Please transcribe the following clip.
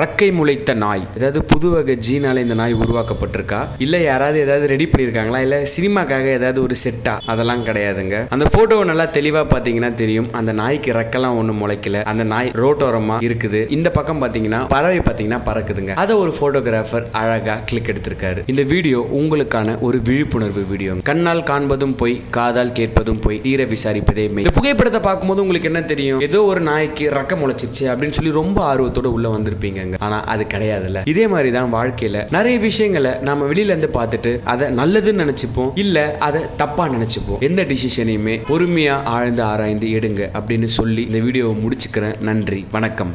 ரக்கை முளைத்த நாய். ஏதாவது புது வகை ஜீனால இந்த நாய் உருவாக்கப்பட்டிருக்கா? இல்ல யாராவது ஏதாவது ரெடி பண்ணியிருக்காங்களா இல்ல சினிமாக்காக ஏதாவது ஒரு செட்டா அதெல்லாம் கிடையாதுங்க. அந்த போட்டோவை நல்லா தெளிவா பாத்தீங்கன்னா தெரியும். அந்த நாய்க்கு ரெக்கெல்லாம் ஒண்ணும் முளைக்கல. அந்த நாய் ரோட்டோரமா இருக்குது. இந்த பக்கம் பாத்தீங்கன்னா பறவை பாத்தீங்கன்னா பறக்குதுங்க. அதை ஒரு போட்டோகிராஃபர் அழகா கிளிக் எடுத்திருக்காரு. இந்த வீடியோ உங்களுக்கான ஒரு விழிப்புணர்வு வீடியோ. கண்ணால் காண்பதும் போய் காதால் கேட்பதும் போய் தீர விசாரிப்பதே மெய். இந்த புகைப்படத்தை பார்க்கும்போது உங்களுக்கு என்ன தெரியும்? ஏதோ ஒரு நாய்க்கு ரக்க முளைச்சிச்சு அப்படின்னு சொல்லி ரொம்ப ஆர்வத்தோட உள்ள வந்திருப்பீங்க. ஆனா அது கிடையாதுல்ல. இதே மாதிரி தான் வாழ்க்கையில நிறைய விஷயங்களை நம்ம வெளியில இருந்து பார்த்துட்டு அதை நல்லதுன்னு நினைச்சுப்போம் இல்ல அதை தப்பா நினைச்சுப்போம். எந்த டிசிஷனையுமே பொறுமையா ஆழ்ந்து ஆராய்ந்து எடுங்க அப்படின்னு சொல்லி இந்த வீடியோவை முடிச்சுக்கிறேன். நன்றி. வணக்கம்.